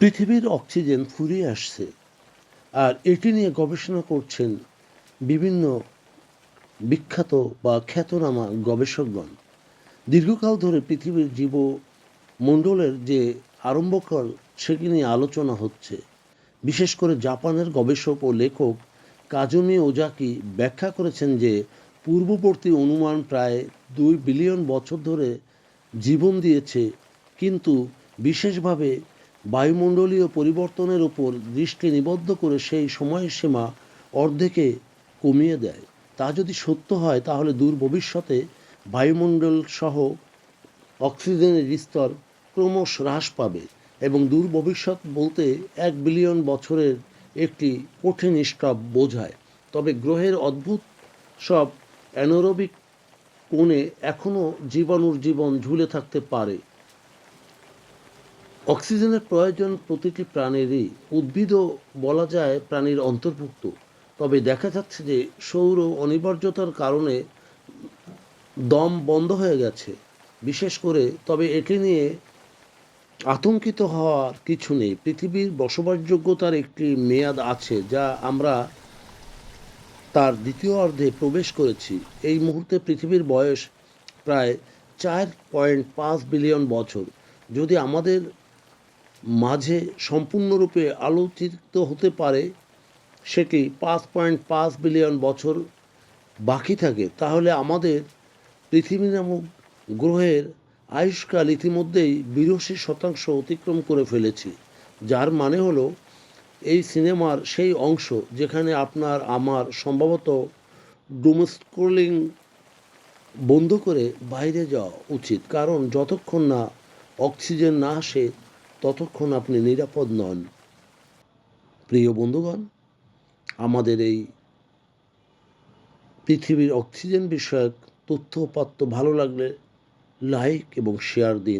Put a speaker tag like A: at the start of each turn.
A: পৃথিবীর অক্সিজেন ফুরিয়ে আসছে। আর এটি নিয়ে গবেষণা করছেন বিভিন্ন বিখ্যাত বা খ্যাতনামা গবেষকগণ। দীর্ঘকাল ধরে পৃথিবীর জীব মণ্ডলের যে আরম্ভকাল, সেটি নিয়ে আলোচনা হচ্ছে। বিশেষ করে জাপানের গবেষক ও লেখক কাজুমি ওজাকি ব্যাখ্যা করেছেন যে, পূর্ববর্তী অনুমান প্রায় দুই বিলিয়ন বছর ধরে জীবন দিয়েছে, কিন্তু বিশেষভাবে বায়ুমণ্ডলীয় পরিবর্তনের উপর দৃষ্টি নিবদ্ধ করে সেই সময়সীমা অর্ধেকে কমিয়ে দেয়। তা যদি সত্য হয়, তাহলে দূর ভবিষ্যতে বায়ুমণ্ডল সহ অক্সিজেনের স্তর ক্রমশ হ্রাস পাবে এবং দূর ভবিষ্যৎ বলতে এক বিলিয়ন বছরের একটি কঠিন স্টপ বোঝায়। তবে গ্রহের অদ্ভুত সব অ্যানোরবিক কোণে এখনও জীবাণুর জীবন ঝুলে থাকতে পারে। অক্সিজেনের প্রয়োজন প্রতিটি প্রাণীরই। উদ্ভিদও বলা যায় প্রাণীর অন্তর্ভুক্ত। তবে দেখা যাচ্ছে যে সৌর অনিবার্যতার কারণে দম বন্ধ হয়ে গেছে। বিশেষ করে তবে এটি নিয়ে আতঙ্কিত হওয়ার কিছু নেই। পৃথিবীর বসবাসযোগ্যতার একটি মেয়াদ আছে, যা আমরা তার দ্বিতীয় অর্ধে প্রবেশ করেছি। এই মুহূর্তে পৃথিবীর বয়স প্রায় চার পয়েন্ট পাঁচ বিলিয়ন বছর। যদি আমাদের মাঝে সম্পূর্ণরূপে আলোচিত হতে পারে সেটি পাঁচ পয়েন্ট পাঁচ বিলিয়ন বছর বাকি থাকে, তাহলে আমাদের পৃথিবী নামক গ্রহের আয়ুষ্কাল ইতিমধ্যেই বিরাশি শতাংশ অতিক্রম করে ফেলেছি, যার মানে হলো এই সিনেমার সেই অংশ যেখানে আপনার আমার সম্ভবত ডোমস্ক্রোলিং বন্ধ করে বাইরে যাওয়া উচিত, কারণ যতক্ষণ না অক্সিজেন না আসে ততক্ষণ আপনি নিরাপদ নন। প্রিয় বন্ধুগণ, আমাদের এই পৃথিবীর অক্সিজেন বিষয়ক তথ্য উপাত্ত ভালো লাগলে লাইক এবং শেয়ার দিন।